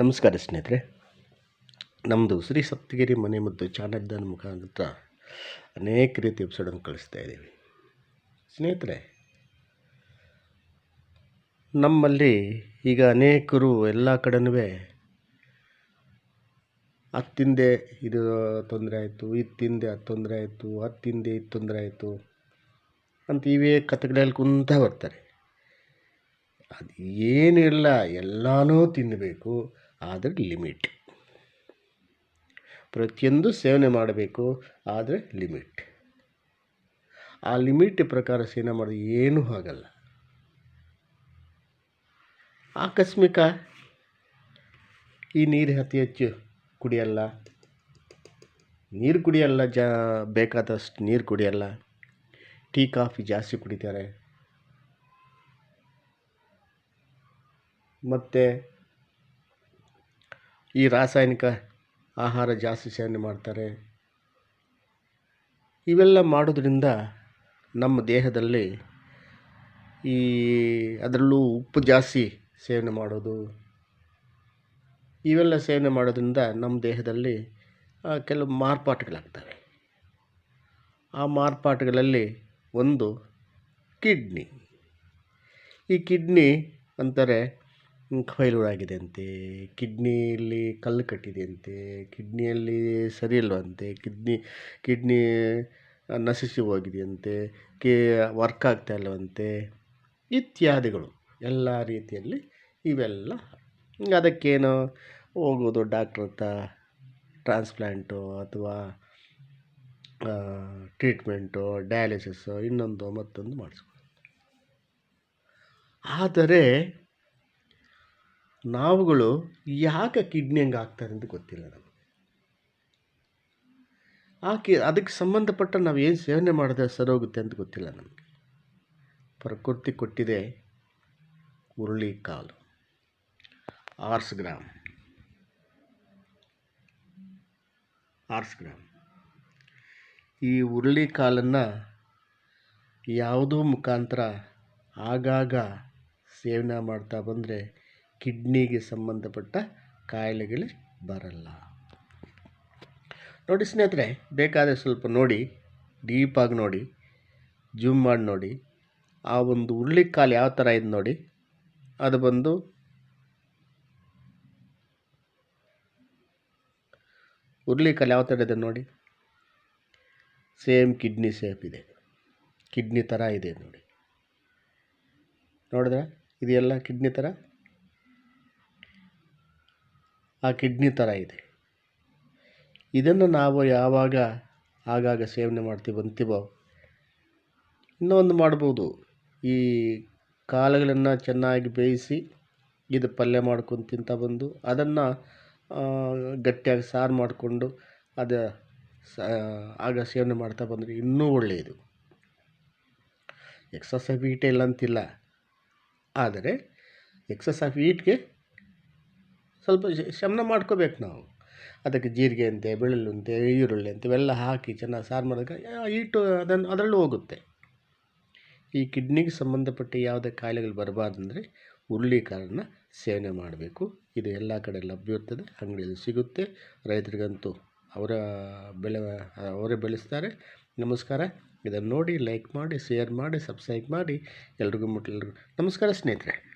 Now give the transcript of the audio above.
ನಮಸ್ಕಾರ ಸ್ನೇಹಿತರೆ. ನಮ್ಮದು ಶ್ರೀ ಸಪ್ತಗಿರಿ ಮನೆ ಮತ್ತು ಚಾನಲ್ದಾನ ಮುಖಾಂತರ ಅನೇಕ ರೀತಿ ಎಪಿಸೋಡನ್ನು ಕಳಿಸ್ತಾ ಇದ್ದೀವಿ. ಸ್ನೇಹಿತರೆ, ನಮ್ಮಲ್ಲಿ ಈಗ ಅನೇಕರು ಎಲ್ಲ ಕಡೆನೂ ಹತ್ತಿಂದೆ ತಿಂದೆ ಇದು ತೊಂದರೆ ಆಯಿತು, ಇತ್ತಿಂದೆ ತಿಂದೆ ಅದು ತೊಂದರೆ ಆಯಿತು ಹತ್ತಿಂದೆ ತಿಂದೆ ಇದು ತೊಂದರೆ ಆಯಿತು ಅಂತ ಇವೇ ಕಥೆಗಳಲ್ಲಿ ಕುಂತ ಬರ್ತಾರೆ. ಅದು ಏನಿಲ್ಲ ಎಲ್ಲನೂ ತಿನ್ನಬೇಕು. ಆದರೆ ಲಿಮಿಟ್. ಪ್ರತಿಯೊಂದು ಸೇವನೆ ಮಾಡಬೇಕು, ಆದರೆ ಲಿಮಿಟ್. ಆ ಲಿಮಿಟ್ ಪ್ರಕಾರ ಸೇವನೆ ಮಾಡಿದ್ರೆ ಏನೂ ಆಗಲ್ಲ. ಆಕಸ್ಮಿಕ ಈ ನೀರು ಅತಿ ಹೆಚ್ಚು ಕುಡಿಯಲ್ಲ. ನೀರು ಕುಡಿಯಲ್ಲ, ಜಾ, ಬೇಕಾದಷ್ಟು ನೀರು ಕುಡಿಯಲ್ಲ. ಟೀ, ಕಾಫಿ ಜಾಸ್ತಿ ಕುಡಿತಾರೆ. ಮತ್ತು ಈ ರಾಸಾಯನಿಕ ಆಹಾರ ಜಾಸ್ತಿ ಸೇವನೆ ಮಾಡ್ತಾರೆ. ಇವೆಲ್ಲ ಮಾಡೋದ್ರಿಂದ ನಮ್ಮ ದೇಹದಲ್ಲಿ ಈ ಅದರಲ್ಲೂ ಉಪ್ಪು ಜಾಸ್ತಿ ಸೇವನೆ ಮಾಡೋದು. ಇವೆಲ್ಲ ಸೇವನೆ ಮಾಡೋದ್ರಿಂದ ನಮ್ಮ ದೇಹದಲ್ಲಿ ಕೆಲವು ಮಾರ್ಪಾಟುಗಳಾಗ್ತವೆ. ಆ ಮಾರ್ಪಾಟುಗಳಲ್ಲಿ ಒಂದು ಕಿಡ್ನಿ. ಈ ಕಿಡ್ನಿ ಅಂತಾರೆ ಫೈಲ್ಯೂರ್ ಆಗಿದೆ ಅಂತೆ. ಕಿಡ್ನಿಯಲ್ಲಿ ಕಲ್ಲು ಕಟ್ಟಿದೆ ಅಂತೆ. ಕಿಡ್ನಿಯಲ್ಲಿ ಸರಿ ಇಲ್ಲವಂತೆ ಕಿಡ್ನಿ ಕಿಡ್ನಿ ನಶಿಸಿ ಹೋಗಿದೆಯಂತೆ ಕೇ, ವರ್ಕ್ ಆಗ್ತಾ ಇಲ್ಲವಂತೆ ಇತ್ಯಾದಿಗಳು ಎಲ್ಲ ರೀತಿಯಲ್ಲಿ ಇವೆಲ್ಲ. ಅದಕ್ಕೇನು ಹೋಗೋದು ಡಾಕ್ಟ್ರ್ ಹತ್ರ? ಟ್ರಾನ್ಸ್ಪ್ಲ್ಯಾಂಟು ಅಥವಾ ಟ್ರೀಟ್ಮೆಂಟು ಡಯಾಲಿಸಿಸ್ಸು ಇನ್ನೊಂದು ಮತ್ತೊಂದು ಮಾಡಿಸ್ಕೊಳ್ಳೋದು ಆದರೆ ನಾವುಗಳು ಯಾಕೆ ಕಿಡ್ನಿ ಹಂಗೆ ಆಗ್ತಾರೆ ಅಂತ ಗೊತ್ತಿಲ್ಲ ನಮಗೆ. ಆ ಕಿ ಅದಕ್ಕೆ ಸಂಬಂಧಪಟ್ಟ ನಾವು ಏನು ಸೇವನೆ ಮಾಡಿದ್ರೆ ಸರೋಗುತ್ತೆ ಅಂತ ಗೊತ್ತಿಲ್ಲ ನಮಗೆ. ಪ್ರಕೃತಿ ಕೊಟ್ಟಿದೆ ಹುರುಳಿ ಕಾಲು. Horse gram. Horse gram. ಈ ಹುರುಳಿ ಕಾಲನ್ನು ಯಾವುದೋ ಮುಖಾಂತರ ಆಗಾಗ ಸೇವನೆ ಮಾಡ್ತಾ ಬಂದರೆ ಕಿಡ್ನಿಗೆ ಸಂಬಂಧಪಟ್ಟ ಕಾಯಿಲೆಗಳು ಬರಲ್ಲ. ನೋಡಿ ಸ್ನೇಹಿತರೆ, ಬೇಕಾದರೆ ಸ್ವಲ್ಪ ನೋಡಿ ಡೀಪಾಗಿ ನೋಡಿ ಜೂಮ್ ಮಾಡಿ ನೋಡಿ. ಆ ಒಂದು ಕಾಲು ಯಾವ ಥರ ಇದೆ ನೋಡಿ. ಅದು ಬಂದು ಕಾಲು ಯಾವ ಥರ ಇದೆ ನೋಡಿ. ಸೇಮ್ ಕಿಡ್ನಿ ಸೇಪ್ ಇದೆ. ಕಿಡ್ನಿ ಥರ ಇದೆ ನೋಡಿ. ನೋಡಿದ್ರೆ? ಇದೆಲ್ಲ ಕಿಡ್ನಿ ಥರ ಆ ಕಿಡ್ನಿ ಥರ ಇದೆ. ಇದನ್ನು ನಾವು ಯಾವಾಗ ಆಗಾಗ ಸೇವನೆ ಮಾಡ್ತೀವಿ ಅಂತೀವೋ ಇನ್ನೊಂದು ಮಾಡ್ಬೋದು. ಈ ಕಾಳುಗಳನ್ನು ಚೆನ್ನಾಗಿ ಬೇಯಿಸಿ ಇದು ಪಲ್ಯ ಮಾಡ್ಕೊಂಡು ತಿಂತಾ ಬಂದು ಅದನ್ನು ಗಟ್ಟಿಯಾಗಿ ಸಾರು ಮಾಡಿಕೊಂಡು ಅದು ಆಗ ಸೇವನೆ ಮಾಡ್ತಾ ಬಂದರೆ ಇನ್ನೂ ಒಳ್ಳೆಯದು. ಎಕ್ಸಸ್ ಆಫ್ ಈಟೇ ಇಲ್ಲ ಅಂತಿಲ್ಲ. ಆದರೆ ಎಕ್ಸಸ್ ಆಫ್ ಈಟ್ಗೆ ಸ್ವಲ್ಪ ಶಮನ ಮಾಡ್ಕೋಬೇಕು ನಾವು. ಅದಕ್ಕೆ ಜೀರಿಗೆ ಅಂತೆ, ಬೆಳ್ಳುಳ್ಳಿ ಅಂತೆ, ಈರುಳ್ಳಿ ಅಂತೆ, ಇವೆಲ್ಲ ಹಾಕಿ ಚೆನ್ನಾಗಿ ಸಾರು ಮಾಡಿದಾಗ ಈಟು ಅದನ್ನು ಅದರಲ್ಲೂ ಹೋಗುತ್ತೆ. ಈ ಕಿಡ್ನಿಗೆ ಸಂಬಂಧಪಟ್ಟ ಯಾವುದೇ ಕಾಯಿಲೆಗಳು ಬರಬಾರ್ದಂದರೆ ಹುರುಳಿಕಾಳನ್ನು ಸೇವನೆ ಮಾಡಬೇಕು. ಇದು ಎಲ್ಲ ಕಡೆ ಲಭ್ಯ ಇರ್ತದೆ, ಅಂಗಡಿಯಲ್ಲಿ ಸಿಗುತ್ತೆ. ರೈತರಿಗಂತೂ ಅವರ ಬೆಳೆ, ಅವರೇ ಬೆಳೆಸ್ತಾರೆ. ನಮಸ್ಕಾರ. ಇದನ್ನು ನೋಡಿ ಲೈಕ್ ಮಾಡಿ, ಶೇರ್ ಮಾಡಿ, ಸಬ್ಸ್ಕ್ರೈಬ್ ಮಾಡಿ. ಎಲ್ರಿಗೂ ಮುಟ್ಲೆಲ್ರಿಗೂ ನಮಸ್ಕಾರ ಸ್ನೇಹಿತರೆ.